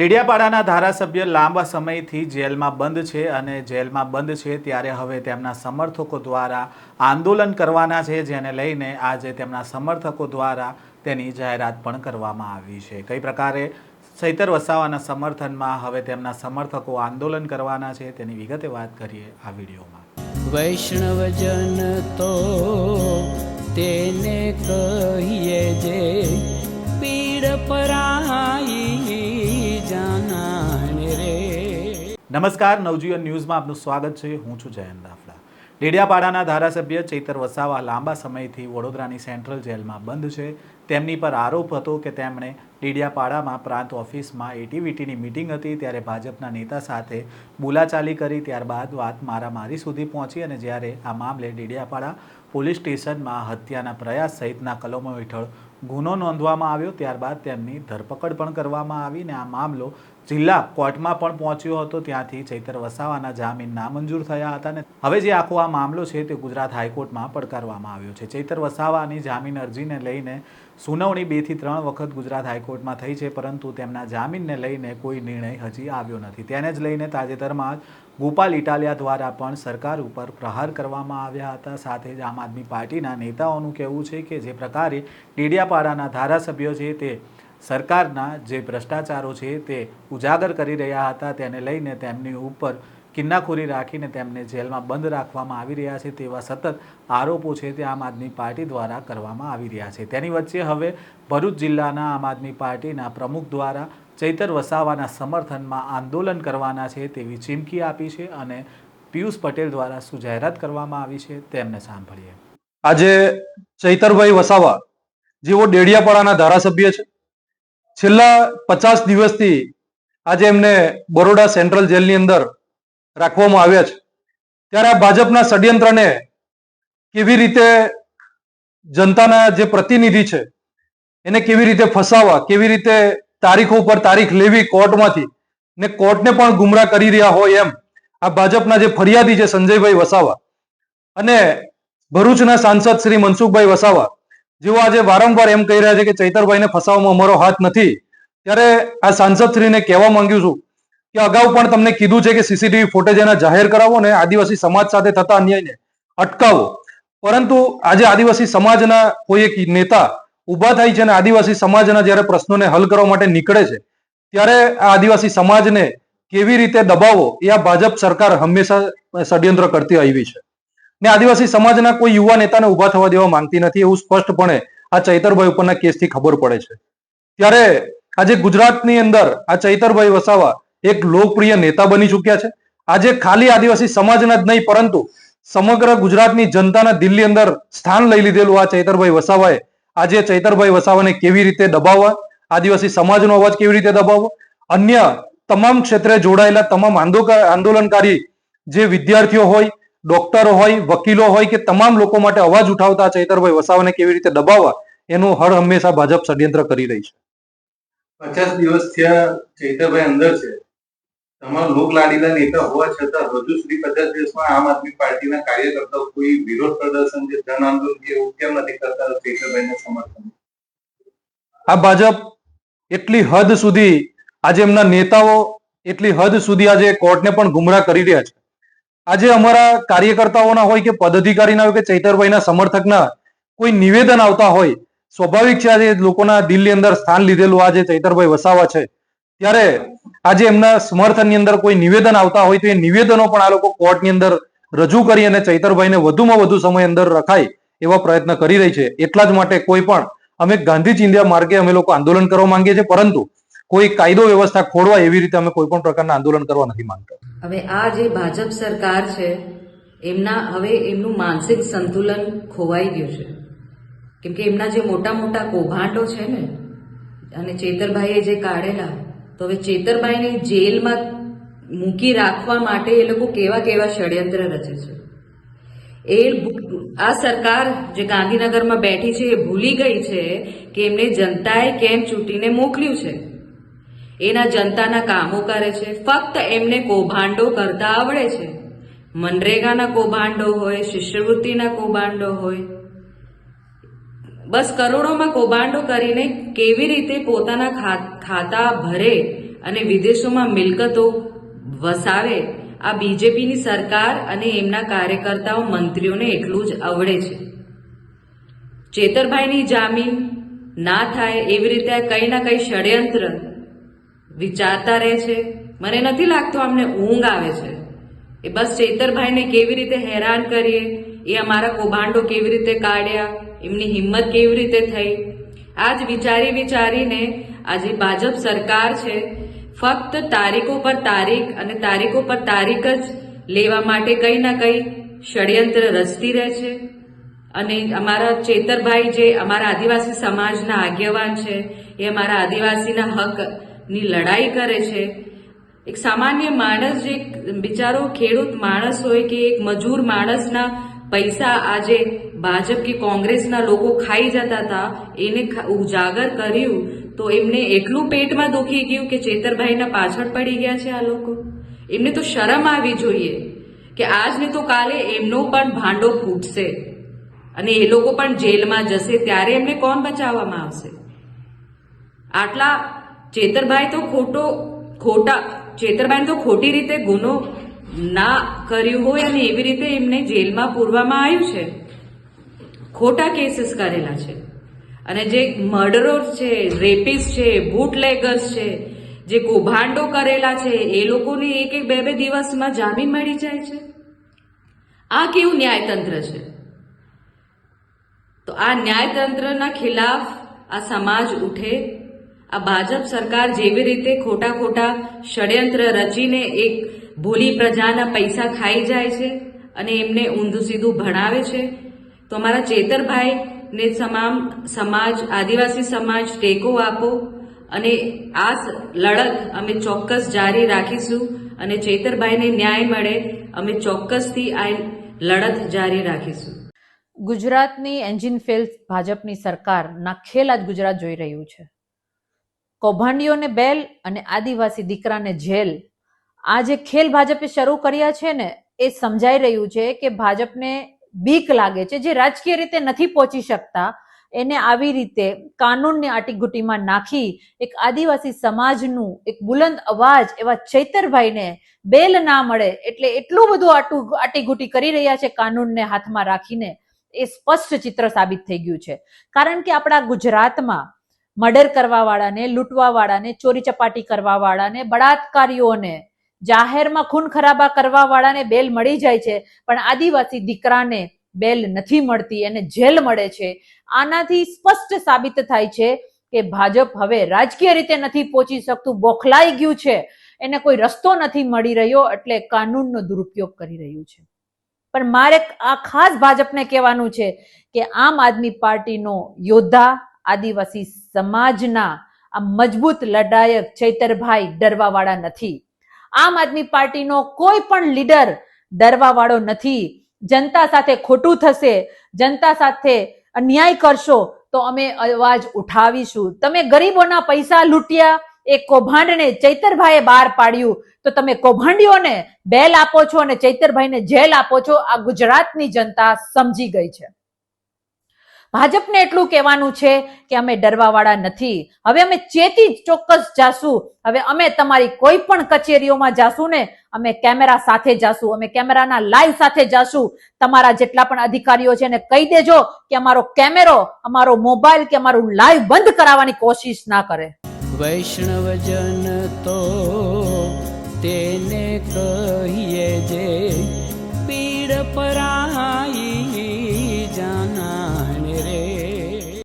ડેડિયાપાડાના ધારાસભ્ય લાંબા સમયથી જેલમાં બંધ છે અને જેલમાં બંધ છે ત્યારે હવે તેમના સમર્થકો દ્વારા આંદોલન કરવાના છે, જેને લઈને આજે તેમના સમર્થકો દ્વારા તેની જાહેરાત પણ કરવામાં આવી છે. કઈ પ્રકારે ચૈતર વસાવાના સમર્થનમાં હવે તેમના સમર્થકો આંદોલન કરવાના છે તેની વિગતે વાત કરીએ આ વિડીયોમાં. વૈષ્ણવજન તો તેને કહીએ જે પીડ પરાઈ જાનાને રે નમસ્કાર, નવજીવન ન્યૂઝમાં આપનું સ્વાગત છે. હું છું જયંત દાફડા ડેડિયાપાડાના ધારાસભ્ય ચૈતર વસાવા લાંબા સમયથી વડોદરાની સેન્ટ્રલ જેલમાં બંધ છે. તેમની પર આરોપ હતો કે તેમણે ડેડિયાપાડામાં પ્રાંત ઓફિસમાં એટીવીટીની મિટિંગ હતી ત્યારે ભાજપના નેતા સાથે બોલાચાલી કરી. ત્યારબાદ વાત મારામારી સુધી પહોંચી અને જ્યારે આ મામલે ડેડિયાપાડા પોલીસ સ્ટેશનમાં હત્યાના પ્રયાસ સહિતના કલમો હેઠળ ગુનો નોંધવામાં આવ્યો ત્યારબાદ તેમની ધરપકડ પણ કરવામાં આવી ને આ મામલો જિલ્લા કોર્ટમાં પણ પહોંચ્યો હતો. ત્યાંથી ચૈતર વસાવાના જામીન નામંજૂર થયા હતા ને હવે જે આખો આ મામલો છે તે ગુજરાત હાઈકોર્ટમાં પડકારવામાં આવ્યો છે. ચૈતર વસાવાની જામીન અરજીને લઈને સુનાવણી બેથી ત્રણ વખત ગુજરાત હાઈકોર્ટમાં થઈ છે, પરંતુ તેમના જામીનને લઈને કોઈ નિર્ણય હજી આવ્યો નથી. તેને જ લઈને તાજેતરમાં જ ગોપાલ ઇટાલિયા દ્વારા પણ સરકાર ઉપર પ્રહાર કરવામાં આવ્યા હતા. સાથે જ આમ આદમી પાર્ટીના નેતાઓનું કહેવું છે કે જે પ્રકારે ડેડિયાપાડાના ધારાસભ્યો છે તે સરકારના જે ભ્રષ્ટાચારો છે તે ઉજાગર કરી રહ્યા હતા, તેને લઈને તેમની ઉપર કિન્નાખોરી રાખીને તેમને જેલમાં બંધ રાખવામાં આવી રહ્યા છે તેવા સતત આરોપો છે તે આમ આદમી પાર્ટી દ્વારા કરવામાં આવી રહ્યા છે. તેની વચ્ચે હવે ભરૂચ જિલ્લાના આમ આદમી પાર્ટીના પ્રમુખ દ્વારા ચૈતર વસાવાના સમર્થનમાં આંદોલન કરવાના છે તેવી ચીમકી આપી છે અને પિયુષ પટેલ દ્વારા શું જાહેરાત કરવામાં આવી છે તેમને સાંભળીએ. આજે ચૈતરભાઈ વસાવા, જેઓ ડેડિયાપાડાના ધારાસભ્ય છે છેલ્લા પચાસ દિવસથી આજે એમને બરોડા સેન્ટ્રલ જેલની અંદર રાખવામાં આવ્યા છે. ત્યારે આ ભાજપના ષડયંત્રને કેવી રીતે જનતાના જે પ્રતિનિધિ છે, એને કેવી રીતે ફસાવા કેવી રીતે તારીખો ઉપર તારીખ લેવી કોર્ટમાંથી, ને કોર્ટને પણ ગુમરાહ કરી રહ્યા હોય એમ આ ભાજપના જે ફરિયાદી છે સંજયભાઈ વસાવા અને ભરૂચના સાંસદ શ્રી મનસુખભાઈ વસાવા જેઓ આજે વારંવાર એમ કહી રહ્યા છે કે ચૈતરભાઈને ફસાવવામાં અમારો હાથ નથી, ત્યારે આ સાંસદ શ્રીને કહેવા માંગ્યું છું કે અગાઉ પણ તમને કીધું છે કે સીસીટીવી ફૂટેજ એના જાહેર કરાવો ને આદિવાસી સમાજ સાથે થતા અન્યાયને અટકાવો. પરંતુ આજે આદિવાસી સમાજના કોઈ એક નેતા ઊભા થાય છે અને આદિવાસી સમાજના જ્યારે પ્રશ્નોને હલ કરવા માટે નીકળે છે, ત્યારે આ આદિવાસી સમાજને કેવી રીતે દબાવો એ આ ભાજપ સરકાર હંમેશા ષડયંત્ર કરતી આવી છે. ને આદિવાસી સમાજના કોઈ યુવા નેતાને ઊભા થવા દેવા માંગતી નથી એવું સ્પષ્ટપણે આ ચૈતરભાઈ ઉપરના કેસથી ખબર પડે છે. ત્યારે આજે ગુજરાતની અંદર આ ચૈતરભાઈ વસાવા એક લોકપ્રિય નેતા બની ચૂક્યા છે. આજે ખાલી આદિવાસી સમાજના જ નહીં, પરંતુ સમગ્ર ગુજરાતની જનતાના દિલ્હી અંદર સ્થાન લઈ લીધેલું આ ચૈતરભાઈ વસાવાએ. આજે ચૈતરભાઈ વસાવાને કેવી રીતે દબાવવા, આદિવાસી સમાજનો અવાજ કેવી રીતે દબાવવો, અન્ય તમામ ક્ષેત્રે જોડાયેલા તમામ આંદોલન આંદોલનકારી જે વિદ્યાર્થીઓ હોય ડોક્ટરો હોય વકીલો હોય કે તમામ લોકો માટે અવાજ ઉઠાવતા ચૈતરભાઈ વસાવાને કેવી રીતે દબાવવા એનું હર હંમેશા ભાજપ ષડયંત્ર કરી રહી છે. પચાસ દિવસ થયા ચૈતરભાઈ અંદર છે. તમારા લોક લાડીલા નેતા હોવા છતાં હજુ સુધી પચાસ દિવસમાં આમ આદમી પાર્ટીના કાર્યકર્તાઓ કોઈ વિરોધ પ્રદર્શન કે જન આંદોલન કે એવું કેમ નથી કરતા ચૈતરભાઈને સમર્થન? આ ભાજપ એટલી હદ સુધી આજે એમના નેતાઓ એટલી હદ સુધી આજે કોર્ટને પણ ગુમરાહ કરી રહ્યા છે. આજે અમારા કાર્યકર્તાઓના હોય કે પદાધિકારીના હોય કે ચૈતરભાઈના સમર્થકના કોઈ નિવેદન આવતા હોય, સ્વાભાવિક છે આજે લોકોના દિલની અંદર સ્થાન લીધેલું આજે ચૈતરભાઈ વસાવા છે. ત્યારે આજે એમના સમર્થનની અંદર કોઈ નિવેદન આવતા હોય તો એ નિવેદનો પણ આ લોકો કોર્ટની અંદર રજૂ કરી અને ચૈતરભાઈને વધુમાં વધુ સમય અંદર રખાય એવા પ્રયત્ન કરી રહી છે. એટલા જ માટે કોઈ પણ, અમે ગાંધી ચિંધ્યા માર્ગે અમે લોકો આંદોલન કરવા માંગીએ છીએ, પરંતુ કોઈ કાયદો વ્યવસ્થા ખોડવા એવી રીતે અમે કોઈ પણ પ્રકારના આંદોલન કરવા નથી માંગતા. હવે આ જે ભાજપ સરકાર છે, એમના હવે એમનું માનસિક સંતુલન ખોવાઈ ગયું છે. કેમ કે એમના જે મોટા મોટા કૌભાંડો છે ને, અને ચેતરભાઈએ જે કાઢેલા, તો હવે ચેતરભાઈને જેલમાં મૂકી રાખવા માટે એ લોકો કેવા કેવા ષડયંત્ર રચે છે. એ આ સરકાર જે ગાંધીનગરમાં બેઠી છે એ ભૂલી ગઈ છે કે એમને જનતાએ કેમ ચૂંટીને મોકલ્યું છે. એના જનતાના કામો કરે છે. ફક્ત એમને કૌભાંડો કરતા આવડે છે. મનરેગાના કૌભાંડો હોય, શિષ્યવૃત્તિના કૌભાંડો હોય. બસ કરોડોમાં કૌભાંડો કરીને કેવી રીતે પોતાના ખાતા ભરે અને વિદેશોમાં મિલકતો વસાવે, આ બીજેપીની સરકાર અને એમના કાર્યકર્તાઓ મંત્રીઓને એટલું જ આવડે છે. ચેતરભાઈની જામીન ના થાય એવી રીતે કંઈ ના કંઈ ષડયંત્ર વિચારતા રહે છે. મને નથી લાગતું અમને ઊંઘ આવે છે. એ બસ ચેતરભાઈને કેવી રીતે હેરાન કરીએ? એ અમારા કૌભાંડો કેવી રીતે કાઢ્યા? એમની હિંમત કેવી રીતે થઈ? આજ વિચારી વિચારીને આજે ભાજપ સરકાર છે, ફક્ત તારીખો પર તારીખ અને તારીખો પર તારીખ જ લેવા માટે કંઈ ના કંઈ ષડયંત્ર રચતી રહે છે. અને અમારા ચેતરભાઈ જે અમારા આદિવાસી સમાજના આગેવાન છે, એ અમારા આદિવાસીના હકની લડાઈ કરે છે. એક સામાન્ય માણસ જે બિચારો ખેડૂત માણસ હોય કે એક મજૂર માણસના પૈસા આજે ભાજપ કે કોંગ્રેસના લોકો ખાઈ જતા હતા, એને ઉજાગર કર્યું, તો એમને એટલું પેટમાં દુખી ગયું કે ચેતરભાઈના પાછળ પડી ગયા છે આ લોકો. એમને તો શરમ આવી જોઈએ કે આજને તો કાલે એમનો પણ ભાંડો ફૂટશે અને એ લોકો પણ જેલમાં જશે, ત્યારે એમને કોણ બચાવવામાં આવશે? આટલા ચેતરભાઈ તો ખોટો, ખોટા ચેતરભાઈ તો ખોટી રીતે ગુનો ના કર્યું હોય અને એવી રીતે એમને જેલમાં પૂરવામાં આવ્યું છે. ખોટા કેસીસ કરેલા છે. અને જે મર્ડરોર છે, રેપિસ છે, બુટલેગર્સ છે, જે કૌભાંડો કરેલા છે, એ લોકોને એક એક બે બે દિવસમાં જામીન મળી જાય છે. આ કેવું ન્યાયતંત્ર છે? તો આ ન્યાયતંત્રના ખિલાફ આ સમાજ ઉઠે આ ભાજપ સરકાર જેવી રીતે ખોટા ખોટા ષડયંત્ર રચીને એક ભૂલી પ્રજાના પૈસા ખાઈ જાય છે અને એમને ઊંધું સીધું ભણાવે છે, તો અમારા ચેતરભાઈને તમામ સમાજ, આદિવાસી સમાજ ટેકો આપો અને આ લડત અમે ચોક્કસ જારી રાખીશું અને ચેતરભાઈને ન્યાય મળે, અમે ચોક્કસથી આ લડત જારી રાખીશું. ગુજરાતની એન્જિન ફેલ ભાજપની સરકાર નાખેલા જ ગુજરાત જોઈ રહ્યું છે. કૌભાંડીઓને બેલ અને આદિવાસી દીકરાને જેલ. આ જે ખેલ ભાજપે શરૂ કર્યા છે ને, એ સમજાઈ રહ્યું છે કે ભાજપને બીક લાગે છે, જે રાજકીય રીતે નથી પહોંચી શકતા, એને આવી રીતે કાનૂનની આટીઘૂટીમાં નાખી એક આદિવાસી સમાજનું એક બુલંદ અવાજ એવા ચૈતરભાઈને બેલ ના મળે એટલે એટલું બધું આટું આટીઘૂટી કરી રહ્યા છે કાનૂનને હાથમાં રાખીને, એ સ્પષ્ટ ચિત્ર સાબિત થઈ ગયું છે. કારણ કે આપણા ગુજરાતમાં મર્ડર કરવા વાળાને લૂંટવા વાળાને ચોરી ચપાટી કરવા વાળાને બળાત્કારીઓને, જાહેરમાં ખૂન ખરાબા કરવા વાળાને બેલ મળી જાય છે, પણ આદિવાસી દીકરાને બેલ નથી મળતી એને જેલ મળે છે. આનાથી સ્પષ્ટ સાબિત થાય છે કે ભાજપ હવે રાજકીય રીતે નથી પહોંચી શકતું, બોખલાઈ ગયું છે. એને કોઈ રસ્તો નથી મળી રહ્યો એટલે કાનૂનનો દુરુપયોગ કરી રહ્યું છે. પણ મારે આ ખાસ ભાજપને કહેવાનું છે કે આમ આદમી પાર્ટીનો યોદ્ધા આદિવાસી સમાજના આ મજબૂત લડાયક ચૈતરભાઈ ડરવાવાળા નથી. આમ આદમી પાર્ટીનો કોઈ પણ લીડર ડરવાવાળો નથી. જનતા સાથે ખોટું થશે, જનતા સાથે અન્યાય કરશો તો અમે અવાજ ઉઠાવીશું. તમે ગરીબોના પૈસા લૂંટ્યા એ કૌભાંડને ચૈતરભાઈએ બહાર પાડ્યું, તો તમે કૌભાંડીઓને બેલ આપો છો અને ચૈતરભાઈને જેલ આપો છો, આ ગુજરાતની જનતા સમજી ગઈ છે. ભાજપને એટલું કહેવાનું છે કે અમે ડરવાવાળા નથી. હવે અમે ચેતી ચોક્કસ જાશું. હવે અમે તમારી કોઈ પણ કચેરીઓમાં જાશું ને, અમે કેમેરા સાથે જાશું. અમે કેમેરાના લાઈવ સાથે જાશું. તમારા જેટલા પણ અધિકારીઓ છે એને કહી દેજો કે અમારો કેમેરો, અમારો મોબાઈલ કે અમારું લાઈવ બંધ કરાવવાની કોશિશ ના કરે. વૈષ્ણવજન તો તેને કહીએ જે, પીડ પરાઈ